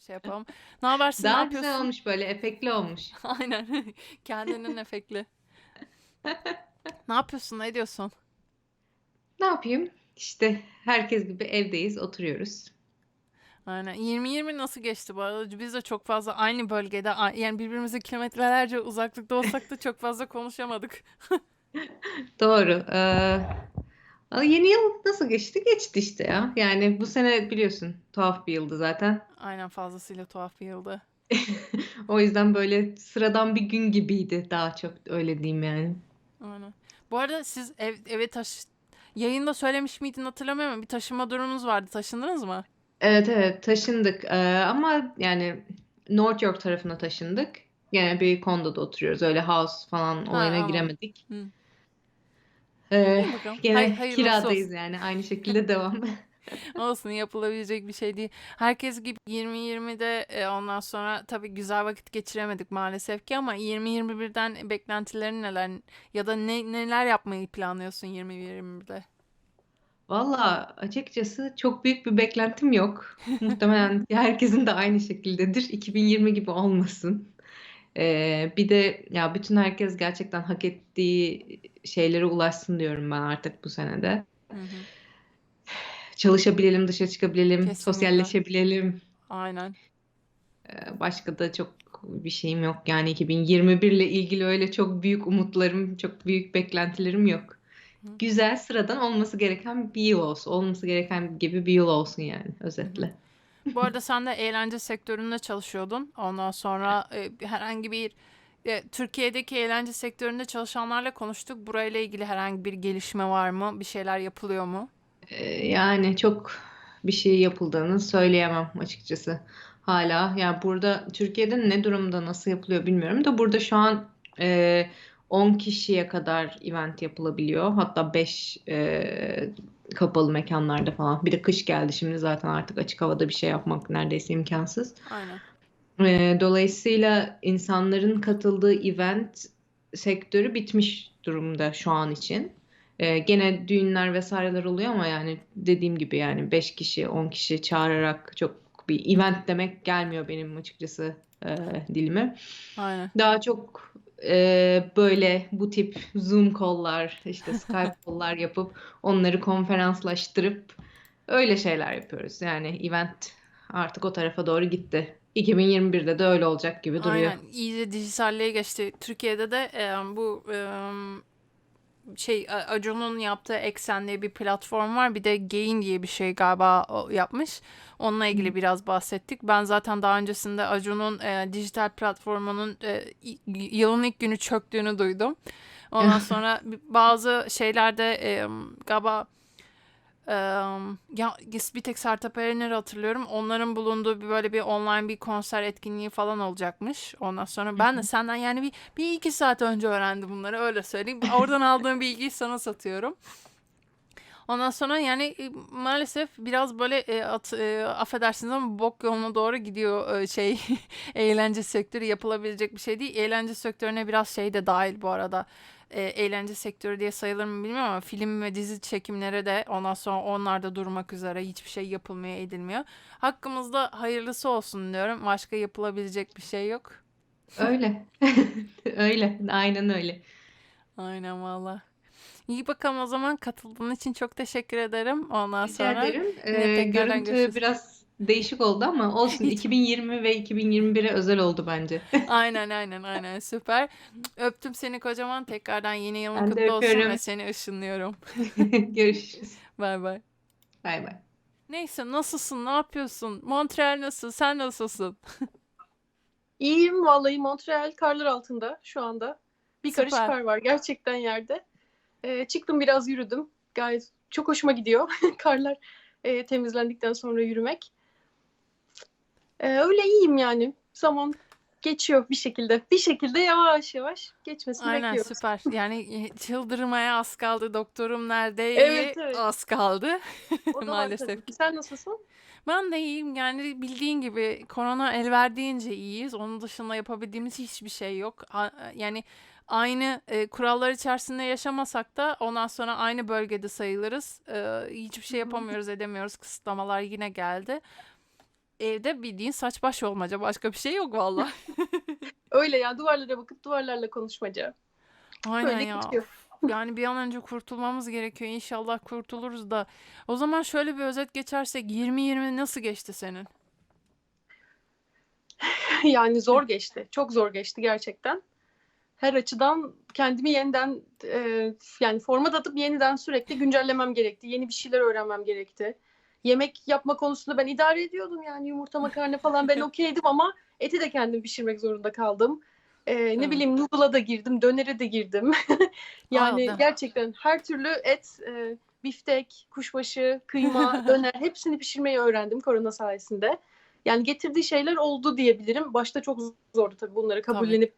şey yapalım. Ne habersin? Ne Daha güzel yapıyorsun? olmuş böyle efektli olmuş. Aynen. Kendinin efekli. Ne yapıyorsun? Ne ediyorsun? Ne yapayım? İşte herkes gibi evdeyiz, oturuyoruz. Aynen. 2020 nasıl geçti bu arada? Biz de çok fazla aynı bölgede, a- yani birbirimize kilometrelerce uzaklıkta olsak da çok fazla konuşamadık. Doğru. Ee, yeni yıl nasıl geçti? Geçti işte ya. Yani bu sene biliyorsun tuhaf bir yıldı zaten. Aynen fazlasıyla tuhaf bir yıldı. O yüzden böyle sıradan bir gün gibiydi daha çok öyle diyeyim yani. Aynen. Bu arada siz ev, eve taş... Yayında söylemiş miydin hatırlamıyorum bir taşınma durumunuz vardı. Taşındınız mı? Evet evet taşındık Ee, ama yani North York tarafına taşındık. Gene bir kondoda oturuyoruz. Öyle house falan Ha olayına anladım. giremedik. Hı. Ee, İyi bakalım. Hay gene hayırlısı kiradayız olsun. yani aynı şekilde devam. Olsun yapılabilecek bir şey değil. Herkes gibi 2020'de e, ondan sonra tabii güzel vakit geçiremedik maalesef ki ama 2021'den beklentilerin neler ya da ne neler yapmayı planlıyorsun 2021'de? Valla açıkçası çok büyük bir beklentim yok. Muhtemelen herkesin de aynı şekildedir. 2020 gibi olmasın. Ee, bir de ya bütün herkes gerçekten hak ettiği şeylere ulaşsın diyorum ben artık bu senede. Hı hı. Çalışabilelim, dışarı çıkabilelim, Kesinlikle. sosyalleşebilelim. Aynen. Ee, başka da çok bir şeyim yok. Yani 2021 ile ilgili öyle çok büyük umutlarım, çok büyük beklentilerim yok. Hı Güzel, sıradan olması gereken bir yıl olsun. Olması gereken gibi bir yıl olsun yani hı. özetle. Bu arada sen de eğlence sektöründe çalışıyordun. Ondan sonra e, herhangi bir e, Türkiye'deki eğlence sektöründe çalışanlarla konuştuk. Burayla ilgili herhangi bir gelişme var mı? Bir şeyler yapılıyor mu? Ee, yani çok bir şey yapıldığını söyleyemem açıkçası. Hala yani burada Türkiye'de ne durumda nasıl yapılıyor bilmiyorum da burada şu an e, 10 kişiye kadar event yapılabiliyor. Hatta 5 e, kapalı mekanlarda falan. Bir de kış geldi şimdi zaten artık açık havada bir şey yapmak neredeyse imkansız. Aynen. E, dolayısıyla insanların katıldığı event sektörü bitmiş durumda şu an için. Ee, gene düğünler vesaireler oluyor ama yani dediğim gibi yani 5 kişi 10 kişi çağırarak çok bir event demek gelmiyor benim açıkçası e, dilime. Aynen. Daha çok e, böyle bu tip Zoom call'lar işte Skype call'lar yapıp onları konferanslaştırıp öyle şeyler yapıyoruz. Yani event artık o tarafa doğru gitti. 2021'de de öyle olacak gibi duruyor. Aynen. İyice dijitalliğe geçti. Türkiye'de de e, bu e, şey A- Acun'un yaptığı Exxen diye bir platform var. Bir de Gain diye bir şey galiba yapmış. Onunla ilgili biraz bahsettik. Ben zaten daha öncesinde Acun'un e, dijital platformunun e, yılın ilk günü çöktüğünü duydum. Ondan sonra bazı şeylerde e, galiba ya bir tek Sertab Erener'i hatırlıyorum. Onların bulunduğu bir böyle bir online bir konser etkinliği falan olacakmış. Ondan sonra ben de senden yani bir, bir iki saat önce öğrendim bunları öyle söyleyeyim. Oradan aldığım bilgiyi sana satıyorum. Ondan sonra yani e, maalesef biraz böyle e, at, e, affedersiniz ama bok yoluna doğru gidiyor e, şey eğlence sektörü yapılabilecek bir şey değil. Eğlence sektörüne biraz şey de dahil bu arada. E, eğlence sektörü diye sayılır mı bilmiyorum ama film ve dizi çekimleri de ondan sonra onlar da durmak üzere hiçbir şey yapılmıyor edilmiyor. Hakkımızda hayırlısı olsun diyorum. Başka yapılabilecek bir şey yok. Öyle. Öyle. Aynen öyle. Aynen valla. İyi bakalım o zaman katıldığın için çok teşekkür ederim. Ondan Rica sonra ederim. Ee, görüntü görüşürüz. biraz değişik oldu ama olsun. Hiç 2020 ve 2021'e özel oldu bence. Aynen aynen aynen süper. Öptüm seni kocaman. Tekrardan yeni yılın Ben de kutlu olsun ve öpüyorum. seni ışınlıyorum. Görüşürüz. Bay bay. Bay bay. Neyse nasılsın? Ne yapıyorsun? Montreal nasıl? Sen nasılsın? İyiyim vallahi Montreal karlar altında şu anda. Bir karış Süper. kar var gerçekten yerde. Ee, çıktım biraz yürüdüm. Gayet çok hoşuma gidiyor karlar e, temizlendikten sonra yürümek. Ee, öyle iyiyim yani. Zaman geçiyor bir şekilde. Bir şekilde yavaş yavaş geçmesini Aynen bekliyoruz. süper. Yani e, çıldırmaya az kaldı. Doktorum nerede? Evet evet. Az kaldı maalesef ki. Sen nasılsın? Ben de iyiyim. Yani bildiğin gibi korona el verdiğince iyiyiz. Onun dışında yapabildiğimiz hiçbir şey yok. A- Yani aynı e, kurallar içerisinde yaşamasak da ondan sonra aynı bölgede sayılırız. E, hiçbir şey yapamıyoruz, edemiyoruz. Kısıtlamalar yine geldi. Evde bildiğin saç baş olmaca başka bir şey yok valla. Öyle yani duvarlara bakıp duvarlarla konuşmaca. Aynen Böyle ya. geçiyor. Yani bir an önce kurtulmamız gerekiyor. İnşallah kurtuluruz da. O zaman şöyle bir özet geçersek 2020 nasıl geçti senin? Yani zor geçti. Çok zor geçti gerçekten. Her açıdan kendimi yeniden e, yani format atıp yeniden sürekli güncellemem gerekti. Yeni bir şeyler öğrenmem gerekti. Yemek yapma konusunda ben idare ediyordum yani yumurta makarna falan ben okeydim ama eti de kendim pişirmek zorunda kaldım. E, ne Tabii. bileyim noodle'a da girdim, dönere de girdim. yani Aa, gerçekten her türlü et, e, biftek, kuşbaşı, kıyma, döner hepsini pişirmeyi öğrendim korona sayesinde. Yani getirdiği şeyler oldu diyebilirim. Başta çok zordu tabii bunları kabullenip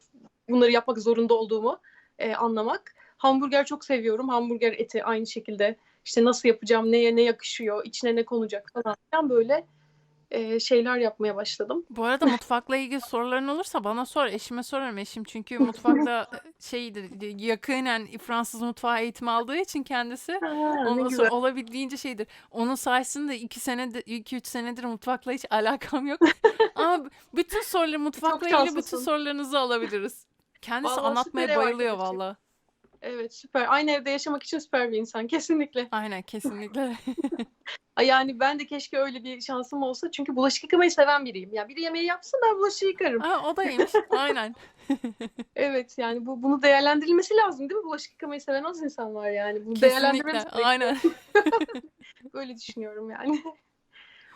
bunları yapmak zorunda olduğumu e, anlamak. Hamburger çok seviyorum. Hamburger eti aynı şekilde işte nasıl yapacağım, neye ne yakışıyor, içine ne konacak falan filan böyle e, şeyler yapmaya başladım. Bu arada mutfakla ilgili soruların olursa bana sor. Eşime sorarım. Eşim çünkü mutfakta şeydir yakinen Fransız mutfağı eğitimi aldığı için kendisi Ha, Ondan sonra olabildiğince şeydir. Onun sayesinde iki senedir, iki üç senedir mutfakla hiç alakam yok. Ama bütün soruları mutfakla ilgili bütün sorularınızı alabiliriz. Kendisi Vallahi anlatmaya bayılıyor valla. Evet süper. Aynı evde yaşamak için süper bir insan kesinlikle. Aynen kesinlikle. Yani ben de keşke öyle bir şansım olsa. Çünkü bulaşık yıkamayı seven biriyim. Ya biri yemeği yapsın ben bulaşığı yıkarım. Aa, o da iyiymiş. Aynen. Evet yani bu bunu değerlendirilmesi lazım değil mi? Bulaşık yıkamayı seven az insan var yani. Bunu Kesinlikle. değerlendirmemiz. Aynen. Böyle düşünüyorum yani.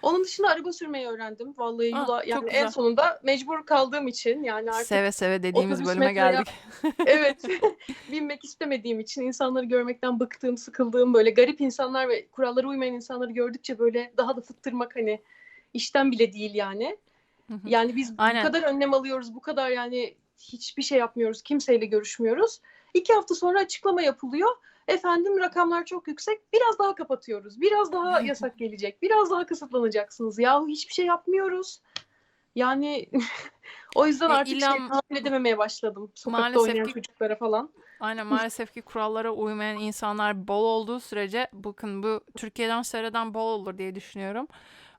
Onun dışında araba sürmeyi öğrendim. Vallahi Ah, yola çok yani en sonunda mecbur kaldığım için yani artık Seve seve dediğimiz otobüs, bölüme metroya- geldik. evet binmek istemediğim için insanları görmekten bıktığım, sıkıldığım böyle garip insanlar ve kurallara uymayan insanları gördükçe böyle daha da fıttırmak hani işten bile değil yani. Hı hı. Yani biz Aynen. bu kadar önlem alıyoruz, bu kadar yani hiçbir şey yapmıyoruz, kimseyle görüşmüyoruz. İki hafta sonra açıklama yapılıyor. Efendim rakamlar çok yüksek, biraz daha kapatıyoruz, biraz daha yasak gelecek, biraz daha kısıtlanacaksınız. Yahu hiçbir şey yapmıyoruz. Yani o yüzden E, artık illa- şey tahammül edememeye başladım. Sokakta Maalesef oynayan ki- çocuklara falan. Aynen maalesef ki kurallara uymayan insanlar bol olduğu sürece bakın bu Türkiye'den seyreden bol olur diye düşünüyorum.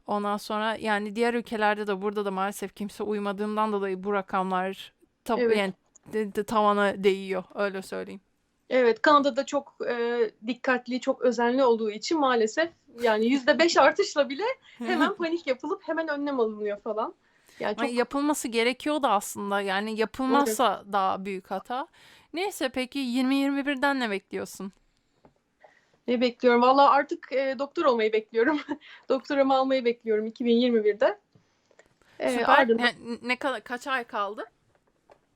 Ondan sonra yani diğer ülkelerde de burada da maalesef kimse uymadığından dolayı bu rakamlar tab- Evet. yani de- de tavana değiyor öyle söyleyeyim. Evet, Kanada'da çok e, dikkatli, çok özenli olduğu için maalesef yani yüzde beş artışla bile hemen panik yapılıp hemen önlem alınıyor falan. Yani Ay, çok yapılması gerekiyor da aslında yani yapılmazsa daha büyük hata. Neyse peki 2021'den ne bekliyorsun? ne bekliyorum? Valla artık e, doktor olmayı bekliyorum. Doktoramı almayı bekliyorum 2021'de. E, Süper. ardından- Yani ne kadar kaç ay kaldı?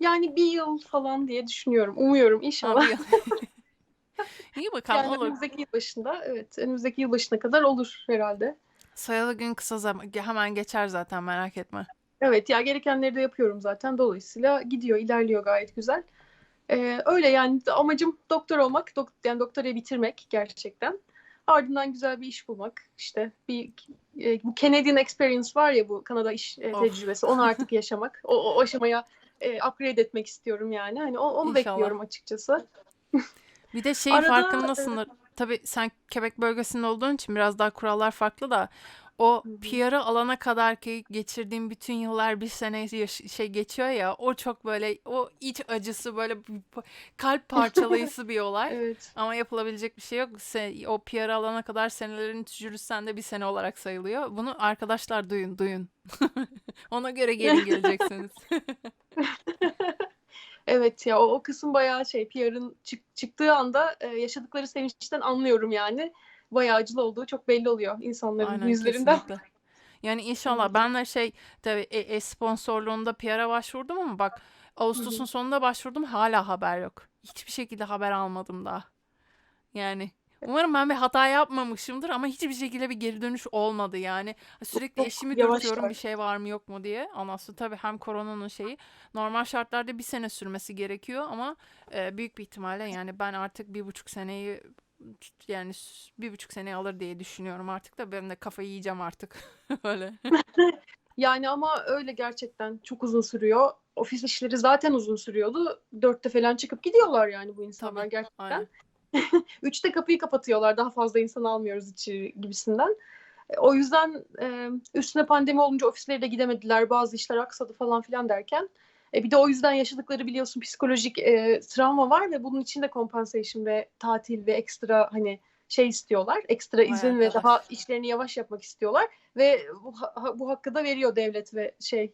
Yani bir yıl falan diye düşünüyorum. Umuyorum inşallah. İyi bakalım Yani olur. önümüzdeki yıl başında, evet, önümüzdeki yıl başına kadar olur herhalde. Sayılı gün kısa zaman hemen geçer zaten merak etme. Evet ya gerekenleri de yapıyorum zaten. Dolayısıyla gidiyor, ilerliyor gayet güzel. Ee, öyle yani amacım doktor olmak, dok yani doktorayı bitirmek gerçekten. Ardından güzel bir iş bulmak. İşte bir e, bu Canadian Experience var ya bu Kanada iş e, tecrübesi. Onu artık yaşamak. O, o aşamaya e, upgrade etmek istiyorum yani. Hani o- onu İnşallah. bekliyorum açıkçası. Bir de şey Arada, farkındasındır. Tabii sen Quebec bölgesinde olduğun için biraz daha kurallar farklı da o. PR'ı alana kadar ki geçirdiğim bütün yıllar bir sene şey geçiyor ya o çok böyle o iç acısı böyle kalp parçalayıcı bir olay. Evet. Ama yapılabilecek bir şey yok. Se- o PR'ı alana kadar senelerin tecrübesen de bir sene olarak sayılıyor. Bunu arkadaşlar duyun duyun. Ona göre gelin geleceksiniz. Evet ya o, o kısım bayağı şey PR'ın çık- çıktığı anda e, yaşadıkları sevinçten anlıyorum yani. Bayağı acılı olduğu çok belli oluyor insanların Aynen yüzlerinden. kesinlikle. Yani inşallah ben de şey tabii e, e sponsorluğunda PR'a başvurdum ama bak Ağustos'un sonunda başvurdum hala haber yok. Hiçbir şekilde haber almadım daha. Yani umarım ben bir hata yapmamışımdır ama hiçbir şekilde bir geri dönüş olmadı yani. Sürekli eşimi dürtüyorum bir şey var mı yok mu diye. Sonra tabii hem koronanın şeyi normal şartlarda bir sene sürmesi gerekiyor ama e, büyük bir ihtimalle yani ben artık bir buçuk seneyi yani bir buçuk seneyi alır diye düşünüyorum artık da ben de kafayı yiyeceğim artık öyle. Yani ama öyle gerçekten çok uzun sürüyor. Ofis işleri zaten uzun sürüyordu. Dörtte falan çıkıp gidiyorlar yani bu insanlar Tabii, gerçekten. Aynen. Üçte kapıyı kapatıyorlar daha fazla insan almıyoruz içeri gibisinden. E, O yüzden üstüne pandemi olunca ofislere de gidemediler. Bazı işler aksadı falan filan derken. E, bir de o yüzden yaşadıkları biliyorsun psikolojik e, travma var ve bunun için de compensation ve tatil ve ekstra hani şey istiyorlar. Ekstra izin ve Hayat, daha işlerini yavaş yapmak istiyorlar ve bu, bu hakkı da veriyor devlet ve şey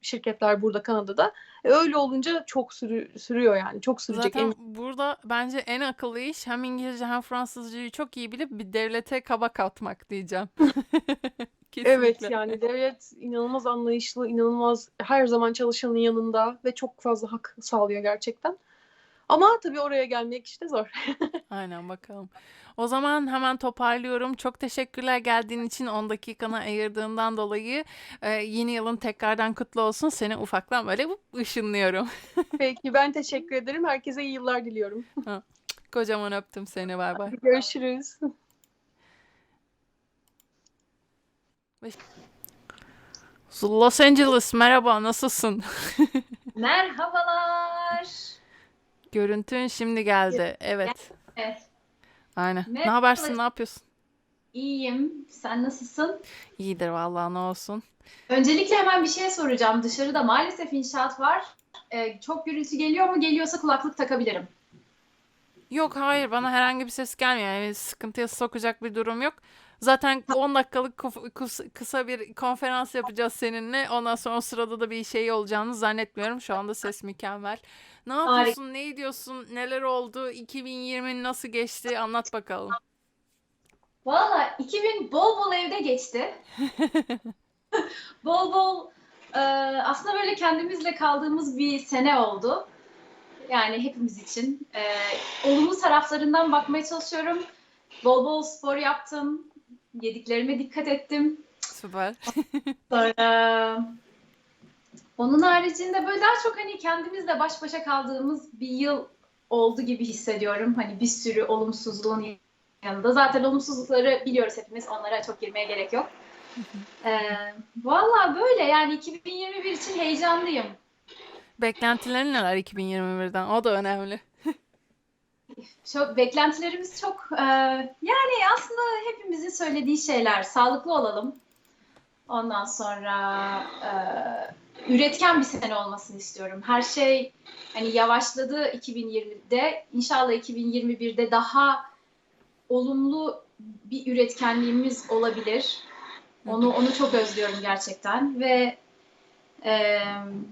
şirketler burada Kanada'da. E, öyle olunca çok sürü, sürüyor yani. Çok sürecek. Zaten emin- burada bence en akıllı iş hem İngilizce hem Fransızcayı çok iyi bilip bir devlete kabak atmak diyeceğim. Evet Kesinlikle. yani devlet inanılmaz anlayışlı, inanılmaz her zaman çalışanın yanında ve çok fazla hak sağlıyor gerçekten. Ama tabii oraya gelmek işte zor. Aynen bakalım. O zaman hemen toparlıyorum. Çok teşekkürler geldiğin için 10 dakikanı ayırdığından dolayı. Ee, yeni yılın tekrardan kutlu olsun. Seni ufaktan böyle ışınlıyorum. Peki ben teşekkür ederim. Herkese iyi yıllar diliyorum. Kocaman öptüm seni. Bay bay. Görüşürüz. Los Angeles merhaba nasılsın? Merhabalar. Görüntün şimdi geldi. Evet. Evet, Aynen. Ne Merhaba. habersin? Ne yapıyorsun? iyiyim. Sen nasılsın? İyidir vallahi ne olsun. Öncelikle hemen bir şey soracağım. Dışarıda maalesef inşaat var. Ee, çok gürültü geliyor mu? Geliyorsa kulaklık takabilirim. Yok hayır bana herhangi bir ses gelmiyor. Yani sıkıntıya sokacak bir durum yok. Zaten 10 dakikalık kısa bir konferans yapacağız seninle. Ondan sonra o sırada da bir şey olacağını zannetmiyorum. Şu anda ses mükemmel. Ne yapıyorsun? Ne ediyorsun? Neler oldu? 2020 nasıl geçti? Anlat bakalım. Valla 2000 bol bol evde geçti. Bol bol e, aslında böyle kendimizle kaldığımız bir sene oldu. Yani hepimiz için. E, olumlu taraflarından bakmaya çalışıyorum. Bol bol spor yaptım. Yediklerime dikkat ettim. Süper. Sonra onun haricinde böyle daha çok hani kendimizle baş başa kaldığımız bir yıl oldu gibi hissediyorum. Hani bir sürü olumsuzluğun yanında. Zaten olumsuzlukları biliyoruz hepimiz. Onlara çok girmeye gerek yok. Ee, Valla böyle yani 2021 için heyecanlıyım. Beklentilerin neler 2021'den? O da önemli. Çok beklentilerimiz çok e, yani aslında hepimizin söylediği şeyler sağlıklı olalım. Ondan sonra e, üretken bir sene olmasını istiyorum. Her şey hani yavaşladı 2020'de. İnşallah 2021'de daha olumlu bir üretkenliğimiz olabilir. Onu onu çok özlüyorum gerçekten ve e,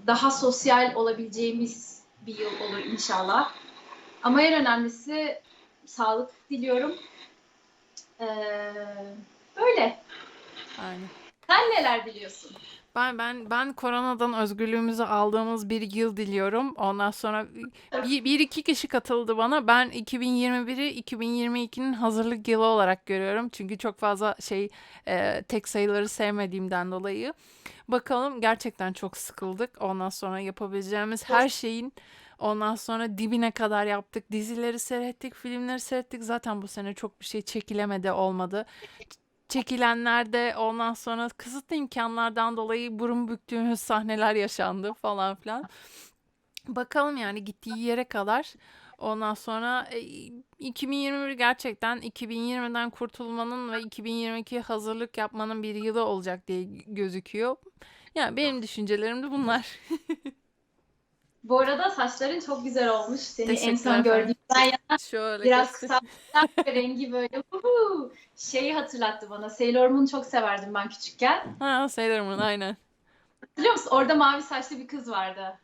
daha sosyal olabileceğimiz bir yıl olur inşallah. Ama en önemlisi sağlık diliyorum. Ee, böyle. Aynen. Sen neler biliyorsun? Ben ben ben koronadan özgürlüğümüzü aldığımız bir yıl diliyorum. Ondan sonra bir, bir iki kişi katıldı bana. Ben 2021'i 2022'nin hazırlık yılı olarak görüyorum. Çünkü çok fazla şey e, tek sayıları sevmediğimden dolayı. Bakalım gerçekten çok sıkıldık. Ondan sonra yapabileceğimiz her şeyin ondan sonra dibine kadar yaptık. Dizileri seyrettik, filmleri seyrettik. Zaten bu sene çok bir şey çekilemedi olmadı çekilenlerde ondan sonra kısıtlı imkanlardan dolayı burun büktüğümüz sahneler yaşandı falan filan. Bakalım yani gittiği yere kadar. Ondan sonra e, 2021 gerçekten 2020'den kurtulmanın ve 2022'ye hazırlık yapmanın bir yılı olacak diye gözüküyor. Yani benim düşüncelerim de bunlar. Bu arada saçların çok güzel olmuş. Seni en son gördüğümden yana Şöyle biraz kısa rengi böyle uhu, şeyi hatırlattı bana. Sailor Moon'u çok severdim ben küçükken. Ha Sailor Moon aynen. Biliyor musun? Orada mavi saçlı bir kız vardı.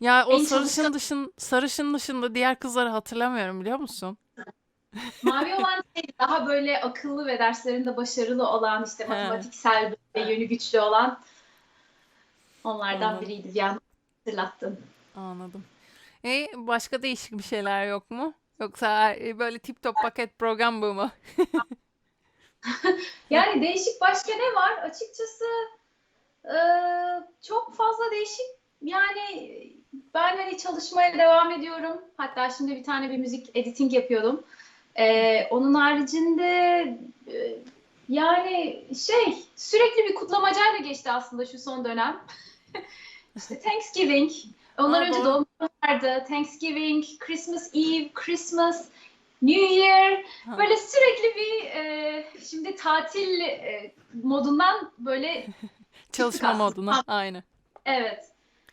Ya o En sarışın çalışkan- dışın sarışın dışında diğer kızları hatırlamıyorum biliyor musun? Mavi olan şey daha böyle akıllı ve derslerinde başarılı olan işte matematiksel ve yönü güçlü olan onlardan Anladım. biriydi. Yani hatırlattın. Anladım. E başka değişik bir şeyler yok mu? Yoksa e, böyle tip top paket program bu mu? Yani değişik başka ne var? Açıkçası e, çok fazla değişik yani ben hani çalışmaya devam ediyorum. Hatta şimdi bir tane bir müzik editing yapıyordum. E, onun haricinde e, yani şey sürekli bir kutlamacayla geçti aslında şu son dönem. işte Thanksgiving. Ondan önce doğum günü vardı. Thanksgiving, Christmas Eve, Christmas. New Year. Ha. Böyle sürekli bir e, şimdi tatil e, modundan böyle Çalışma moduna. Aynı. evet.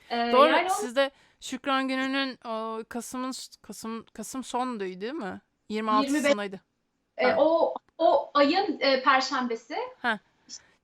E, Doğru. yani Sizde Şükran Günü'nün o, Kasım'ın Kasım Kasım sonundaydı değil mi? 26'sındaydı. E, Ha. o o ayın e, perşembesi. Ha.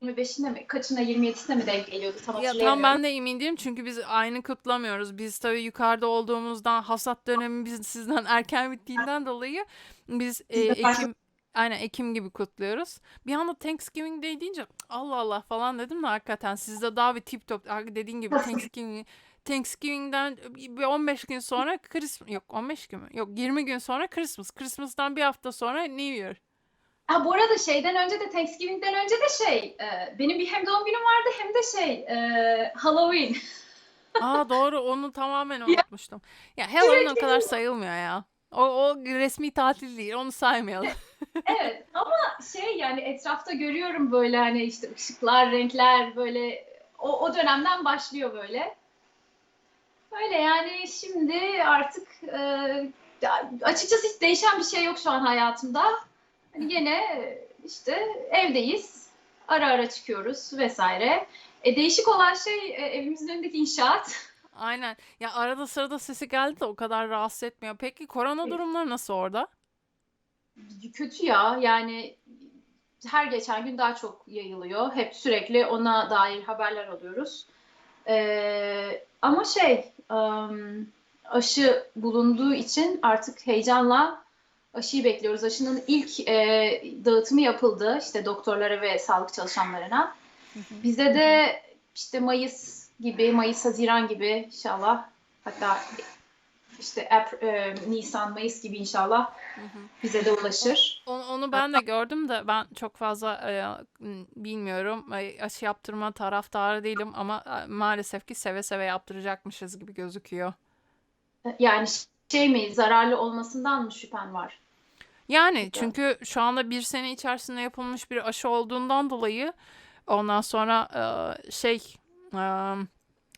İşte 25'inde mi, kaçına 27'sine mi denk geliyordu tam Ya tam ben de emin değilim çünkü biz aynı kutlamıyoruz. Biz tabii yukarıda olduğumuzdan hasat dönemi biz sizden erken bittiğinden dolayı biz e, Ekim aynen Ekim gibi kutluyoruz. Bir anda Thanksgiving Day deyince Allah Allah falan dedim de hakikaten sizde daha bir tip top dediğin gibi Thanksgiving Thanksgiving'den bir 15 gün sonra Christmas yok 15 gün mü? Yok 20 gün sonra Christmas. Christmas'tan bir hafta sonra New Year. Ha bu arada şeyden önce de Thanksgiving'den önce de şey e, benim bir hem doğum günüm vardı hem de şey e, Halloween. Aa doğru onu tamamen unutmuştum. Ya Halloween o kadar sayılmıyor ya. O, o resmi tatil değil onu saymayalım. Evet ama şey yani etrafta görüyorum böyle hani işte ışıklar, renkler böyle o, o dönemden başlıyor böyle. Öyle yani şimdi artık e, açıkçası hiç değişen bir şey yok şu an hayatımda. Hani gene işte evdeyiz. Ara ara çıkıyoruz vesaire. E, değişik olan şey e, evimizin önündeki inşaat. Aynen. Ya arada sırada sesi geldi de o kadar rahatsız etmiyor. Peki korona Evet. durumları nasıl orada? Kötü ya yani her geçen gün daha çok yayılıyor. Hep sürekli ona dair haberler alıyoruz. Ee, ama şey aşı bulunduğu için artık heyecanla aşıyı bekliyoruz. Aşının ilk e, dağıtımı yapıldı işte doktorlara ve sağlık çalışanlarına. Bize de işte Mayıs gibi, Mayıs, Haziran gibi inşallah hatta işte Ap- e, Nisan, Mayıs gibi inşallah Hı hı. bize de ulaşır. Onu, onu ben de gördüm de ben çok fazla e, bilmiyorum. E, aşı yaptırma taraftarı değilim ama e, maalesef ki seve seve yaptıracakmışız gibi gözüküyor. Yani şey mi zararlı olmasından mı şüphen var? Yani çünkü şu anda bir sene içerisinde yapılmış bir aşı olduğundan dolayı ondan sonra e, şey e,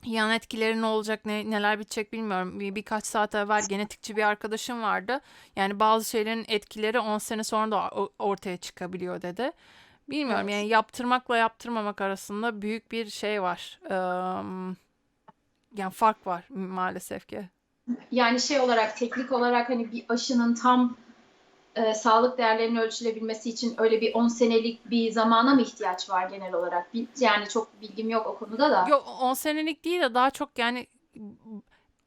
yan etkileri ne olacak ne, neler bitecek bilmiyorum. Bir, birkaç saat evvel genetikçi bir arkadaşım vardı. Yani bazı şeylerin etkileri 10 sene sonra da ortaya çıkabiliyor dedi. Bilmiyorum Evet. yani yaptırmakla yaptırmamak arasında büyük bir şey var. Yani fark var maalesef ki. Yani şey olarak teknik olarak hani bir aşının tam e, sağlık değerlerinin ölçülebilmesi için öyle bir 10 senelik bir zamana mı ihtiyaç var genel olarak? Yani çok bilgim yok o konuda da. Yok 10 senelik değil de daha çok yani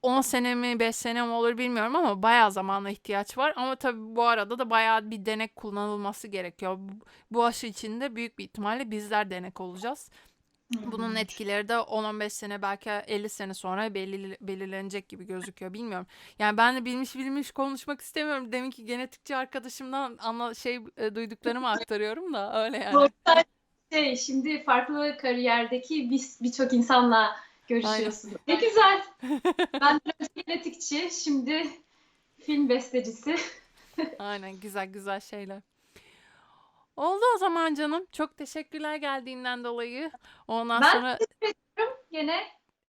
10 sene mi 5 sene mi olur bilmiyorum ama bayağı zamana ihtiyaç var. Ama tabii bu arada da bayağı bir denek kullanılması gerekiyor. Bu, bu aşı için de büyük bir ihtimalle bizler denek olacağız. Bunun etkileri de 10-15 sene belki 50 sene sonra belli, belirlenecek gibi gözüküyor. Bilmiyorum. Yani ben de bilmiş bilmiş konuşmak istemiyorum. Demin ki genetikçi arkadaşımdan anla şey e, duyduklarımı aktarıyorum da öyle yani. Şey, şimdi farklı kariyerdeki bir- birçok insanla görüşüyorsun. Ne güzel. Ben önce genetikçi, şimdi film bestecisi. Aynen güzel güzel şeyler. Oldu o zaman canım. Çok teşekkürler geldiğinden dolayı. Ondan Ben sonra Gene